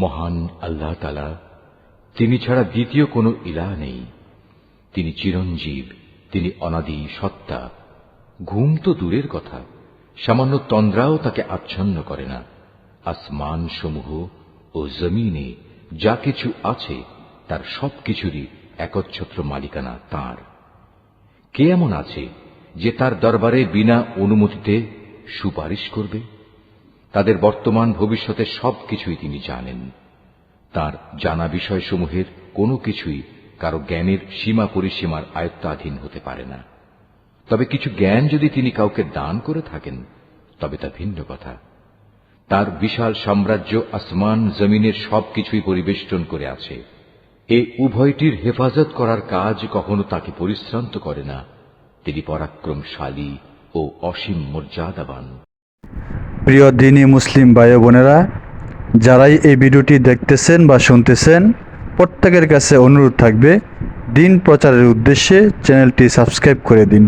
মহান আল্লাহ তালা তিনি ছাড়া দ্বিতীয় কোনো ইলাহ নেই। তিনি চিরঞ্জীব, তিনি অনাদি সত্তা। ঘুম তো দূরের কথা, সামান্য তন্দ্রাও তাকে আচ্ছন্ন করে না। আসমান সমূহ ও জমিনে যা কিছু আছে, তার সবকিছুরই একচ্ছত্র মালিকানা তার। কে এমন আছে যে তার দরবারে বিনা অনুমতিতে সুপারিশ করবে? তাদের বর্তমান ভবিষ্যতের সবকিছুই তিনি জানেন। তার জানা বিষয়সমূহের কোনো কিছুই কারও জ্ঞানের সীমা পরিসীমার আয়ত্তাধীন হতে পারে না। তবে কিছু জ্ঞান যদি তিনি কাউকে দান করে থাকেন, তবে তা ভিন্ন কথা। তার বিশাল সাম্রাজ্য আসমান জমিনের সবকিছুই পরিবেষ্টন করে আছে। এ উভয়টির হেফাজত করার কাজ কখনো তাকে পরিশ্রান্ত করে না। তিনি পরাক্রমশালী ও অসীম মর্যাদাবান। প্রিয় দিনী মুসলিম ভাই বোনেরা, যারাই এই ভিডিওটি দেখতেছেন বা শুনতেছেন, প্রত্যেকের কাছে অনুরোধ থাকবে, দিন প্রচারের উদ্দেশ্যে চ্যানেলটি সাবস্ক্রাইব করে দিন।